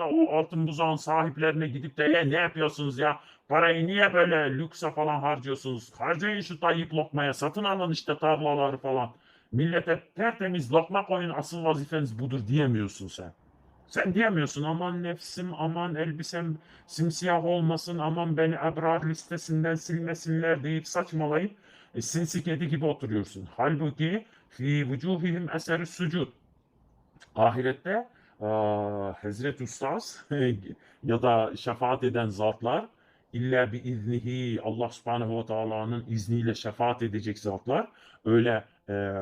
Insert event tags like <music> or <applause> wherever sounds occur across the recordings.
da altın buzağın sahiplerine gidip de "E, ne yapıyorsunuz ya? Parayı niye böyle lükse falan harcıyorsunuz? Harcayın şu Tayyip lokmaya. Satın alın işte tarlaları falan. Millete tertemiz lokma koyun asıl vazifeniz budur diyemiyorsun sen. Sen diyemiyorsun aman nefsim aman elbisem simsiyah olmasın aman beni ebrar listesinden silmesinler deyip saçmalayıp e, sinsi kedi gibi oturuyorsun. Halbuki fi vücuhihim eseri sucud. Ahirette aa, Hazreti Ustaz <laughs> ya da şefaat eden zatlar illa bir iznihi Allah subhanehu ve teala'nın izniyle şefaat edecek zatlar öyle eee,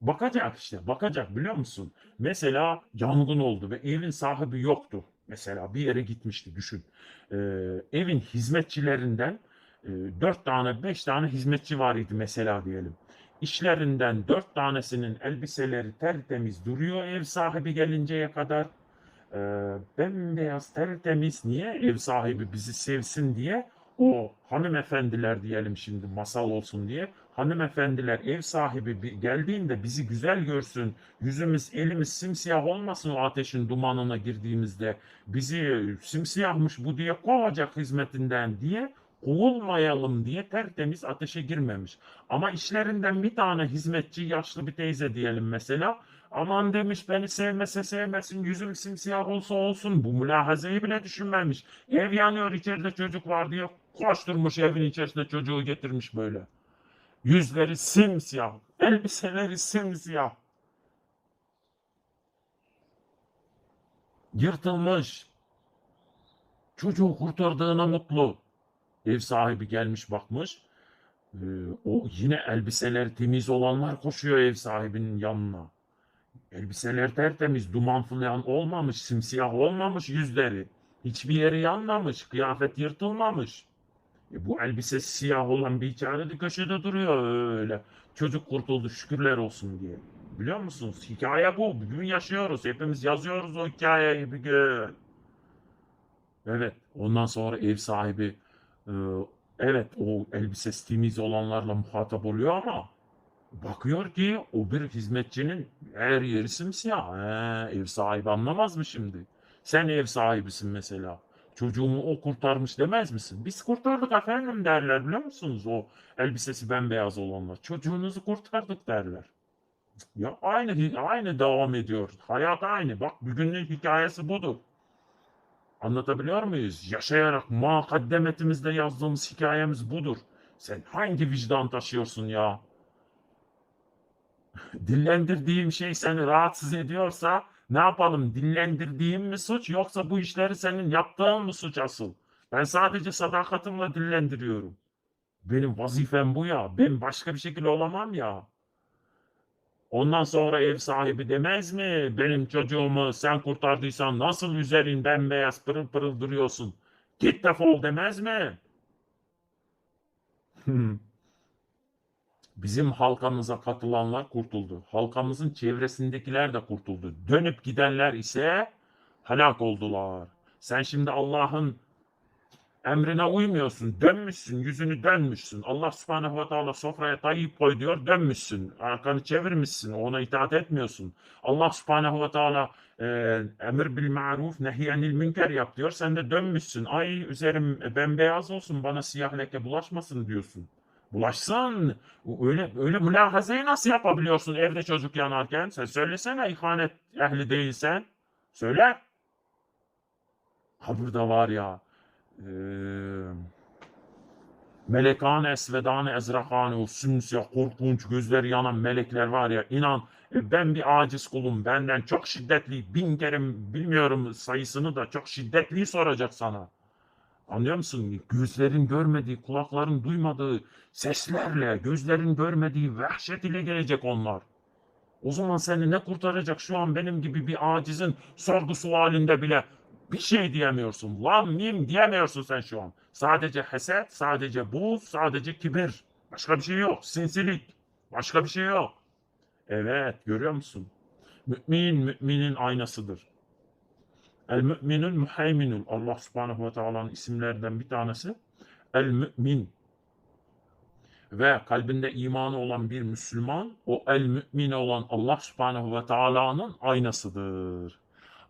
bakacak işte bakacak biliyor musun? Mesela yangın oldu ve evin sahibi yoktu. Mesela bir yere gitmişti düşün. Eee, evin hizmetçilerinden e, dört tane beş tane hizmetçi var idi mesela diyelim. İşlerinden dört tanesinin elbiseleri tertemiz duruyor ev sahibi gelinceye kadar. Ee, bembeyaz tertemiz niye ev sahibi bizi sevsin diye o hanımefendiler diyelim şimdi masal olsun diye hanımefendiler ev sahibi bi- geldiğinde bizi güzel görsün yüzümüz elimiz simsiyah olmasın o ateşin dumanına girdiğimizde bizi simsiyahmış bu diye kovacak hizmetinden diye kovulmayalım diye tertemiz ateşe girmemiş. Ama işlerinden bir tane hizmetçi yaşlı bir teyze diyelim mesela aman demiş beni sevmese sevmesin yüzüm simsiyah olsa olsun bu mülahazayı bile düşünmemiş. Ev yanıyor içeride çocuk var diye koşturmuş evin içerisinde çocuğu getirmiş böyle. Yüzleri simsiyah, elbiseleri simsiyah. Yırtılmış. Çocuğu kurtardığına mutlu. Ev sahibi gelmiş bakmış. Ee, o yine elbiseleri temiz olanlar koşuyor ev sahibinin yanına. Elbiseler tertemiz, duman falan olmamış, simsiyah olmamış yüzleri. Hiçbir yeri yanmamış, kıyafet yırtılmamış. E, bu elbisesi siyah olan bir içeride de köşede duruyor öyle. Çocuk kurtuldu şükürler olsun diye. Biliyor musunuz? Hikaye bu. Bugün yaşıyoruz. Hepimiz yazıyoruz o hikayeyi bir gün. Evet. Ondan sonra ev sahibi e, evet o elbisesi temiz olanlarla muhatap oluyor ama bakıyor ki o bir hizmetçinin her yeri simsiyah. He, ev sahibi anlamaz mı şimdi? Sen ev sahibisin mesela. Çocuğumu o kurtarmış demez misin? Biz kurtardık efendim derler biliyor musunuz? O elbisesi bembeyaz olanlar. Çocuğunuzu kurtardık derler. Ya aynı aynı devam ediyor. Hayat aynı. Bak bugünün hikayesi budur. Anlatabiliyor muyuz? Yaşayarak makaddemetimizde yazdığımız hikayemiz budur. Sen hangi vicdan taşıyorsun ya? <laughs> Dillendirdiğim şey seni rahatsız ediyorsa ne yapalım? Dillendirdiğim mi suç yoksa bu işleri senin yaptığın mı suç asıl? Ben sadece sadakatimle dillendiriyorum. Benim vazifem bu ya. Ben başka bir şekilde olamam ya. Ondan sonra ev sahibi demez mi? Benim çocuğumu sen kurtardıysan nasıl üzerin bembeyaz pırıl pırıl duruyorsun? Git defol demez mi? <laughs> Bizim halkamıza katılanlar kurtuldu. Halkamızın çevresindekiler de kurtuldu. Dönüp gidenler ise helak oldular. Sen şimdi Allah'ın emrine uymuyorsun. Dönmüşsün, yüzünü dönmüşsün. Allah subhanehu ve teala sofraya tayyip koy diyor, dönmüşsün. Arkanı çevirmişsin, ona itaat etmiyorsun. Allah subhanehu ve teala e, emir bil maruf, nehyenil münker yap diyor. Sen de dönmüşsün. Ay üzerim bembeyaz olsun, bana siyah leke bulaşmasın diyorsun. Bulaşsın. Öyle öyle mülahazayı nasıl yapabiliyorsun evde çocuk yanarken? Sen söylesene ihanet ehli değilsen. Söyle. Ha burada var ya Melekan esvedan ezrakan o sümsüye korkunç gözleri yanan melekler var ya inan e, ben bir aciz kulum benden çok şiddetli bin kere bilmiyorum sayısını da çok şiddetli soracak sana. Anlıyor musun? Gözlerin görmediği, kulakların duymadığı seslerle, gözlerin görmediği vahşet ile gelecek onlar. O zaman seni ne kurtaracak şu an benim gibi bir acizin sorgu sualinde bile bir şey diyemiyorsun. Lan mim diyemiyorsun sen şu an. Sadece heset, sadece buz, sadece kibir. Başka bir şey yok. Sinsilik. Başka bir şey yok. Evet, görüyor musun? Mümin, müminin aynasıdır. El müminül muheyminül. Allah subhanehu ve teala'nın isimlerinden bir tanesi. El mümin. Ve kalbinde imanı olan bir Müslüman, o el mümine olan Allah subhanehu ve teala'nın aynasıdır.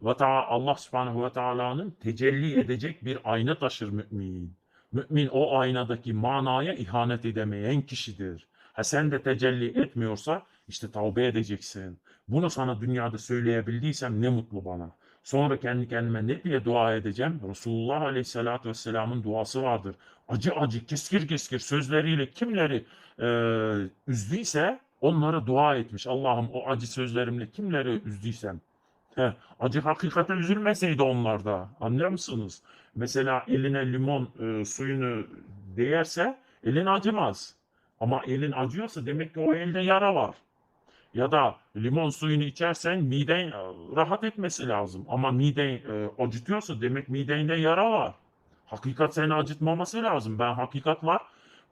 Ve Allah Subhanahu ve Teala'nın tecelli edecek bir ayna taşır mümin. Mümin o aynadaki manaya ihanet edemeyen kişidir. Ha sen de tecelli etmiyorsa işte tavbe edeceksin. Bunu sana dünyada söyleyebildiysem ne mutlu bana. Sonra kendi kendime ne diye dua edeceğim? Resulullah Aleyhisselatü Vesselam'ın duası vardır. Acı acı, keskir keskir sözleriyle kimleri e, üzdüyse onlara dua etmiş. Allah'ım o acı sözlerimle kimleri üzdüysem. Heh, acı hakikate üzülmeseydi onlarda. Anlıyor musunuz? Mesela eline limon e, suyunu değerse elin acımaz. Ama elin acıyorsa demek ki o elde yara var. Ya da limon suyunu içersen miden e, rahat etmesi lazım. Ama miden e, acıtıyorsa demek midende yara var. Hakikat seni acıtmaması lazım. Ben hakikat var.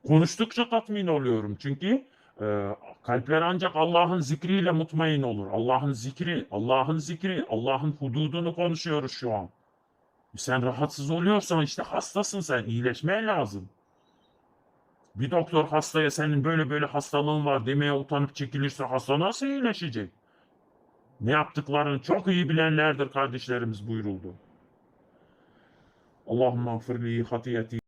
Konuştukça tatmin oluyorum. Çünkü e, kalpler ancak Allah'ın zikriyle mutmain olur. Allah'ın zikri, Allah'ın zikri, Allah'ın hududunu konuşuyoruz şu an. Sen rahatsız oluyorsan işte hastasın sen. iyileşmen lazım. Bir doktor hastaya senin böyle böyle hastalığın var demeye utanıp çekilirse hasta nasıl iyileşecek? Ne yaptıklarını çok iyi bilenlerdir kardeşlerimiz buyuruldu. Allahümme gfirli hatiyeti